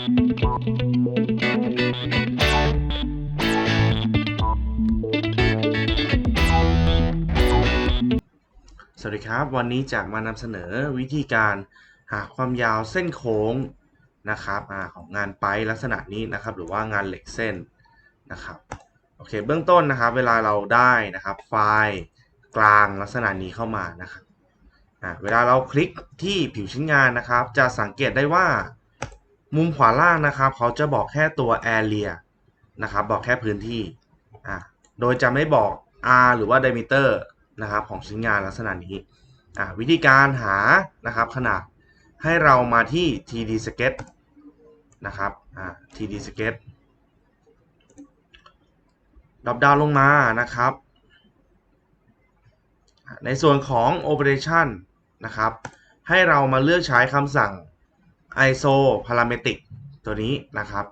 สวัสดีครับ วันนี้จะมานำเสนอวิธีการหาความยาวเส้นโค้งนะครับอของงานไปลักษณะนี้นะครับ หรือว่างานเหล็กเส้นนะครับโอเคเบื้องต้นนะครับเวลาเราได้นะครับไฟล์กลางลักษณะนี้เข้ามานะครับเวลาเราคลิกที่ผิวชิ้นงานนะครับ จะสังเกตได้ว่า มุมขวาล่างนะครับเขาจะบอกแค่ตัว area นะครับบอกแค่พื้นที่อ่าโดยจะไม่บอก r หรือว่า diameter นะครับของชิ้นงานลักษณะนี้อ่าวิธีการหานะครับขนาดให้เรามาที่ TD Sketch นะครับอ่า TD Sketch ดรอปดาวลงมานะครับ ในส่วนของ Operation นะครับ ให้เรามาเลือกใช้คำสั่ง iso parametric ตัวนี้นะครับ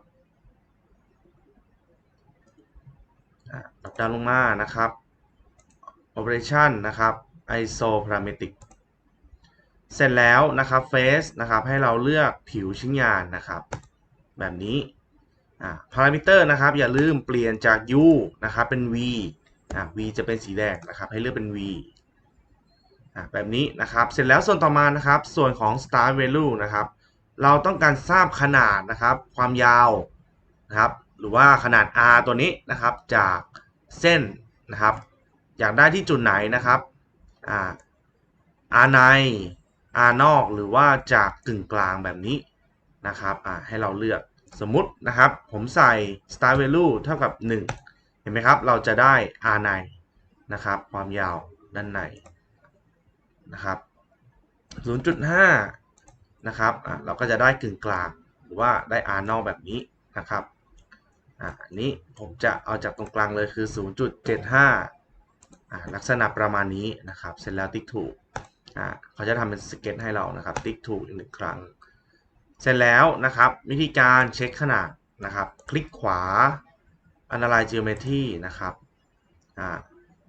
ดรอปดาวลงมานะครับ operation นะครับ iso parametric เสร็จแล้วนะครับ face นะครับ ให้เราเลือกผิวชิ้นงานนะครับ แบบนี้อ่า parameter นะครับ อย่าลืมเปลี่ยนจาก u นะครับ เป็น v อ่า v จะเป็นสีแดงนะครับ ให้เลือกเป็น v อ่าแบบนี้นะครับ เสร็จแล้วส่วนต่อมานะครับ ส่วนของ start value นะครับ เราต้องการทราบขนาดนะครับ ความยาวนะครับ หรือว่าขนาด r ตัวนี้นะครับ จากเส้นนะครับ อยากได้ที่จุดไหนนะครับอ่า R ใน R นอกหรือว่าจากกึ่งกลางแบบนี้นะครับอ่าให้เราเลือกสมมุตินะครับ ผมใส่ star value เท่ากับ 1 เห็นไหมครับ เราจะได้ R ในนะครับ ความยาวด้านในนะครับ0.5 นะครับเราก็จะได้กึ่งกลางหรือว่าได้ R นอกแบบนี้นะครับอันนี้ผมจะเอาจากตรงกลางเลยคือ 0.75อ่าลักษณะประมาณนี้นะครับ เสร็จแล้วติ๊กถูกเขาจะทำเป็นสเก็ตให้เรานะครับ ติ๊กถูกอีกหนึ่งครั้ง เสร็จแล้วนะครับ วิธีการเช็คขนาดนะครับ คลิกขวา Analyze Geometry นะครับ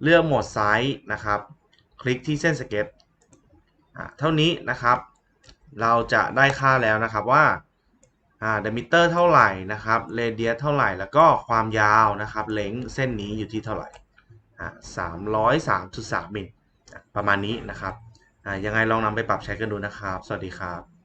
เลือกโหมดไซส์นะครับ คลิกที่เส้นสเก็ตเท่านี้นะครับ เราจะได้ค่าแล้วนะครับว่าเดมิเตอร์เท่าไหร่นะครับเรเดียสเท่าไหร่แล้วก็ความยาวนะครับเลงเส้นนี้อยู่ที่เท่าไหร่สามร้อยสามจุดสามมิลประมาณนี้นะครับยังไงลองนำไปปรับใช้กันดูนะครับ สวัสดีครับ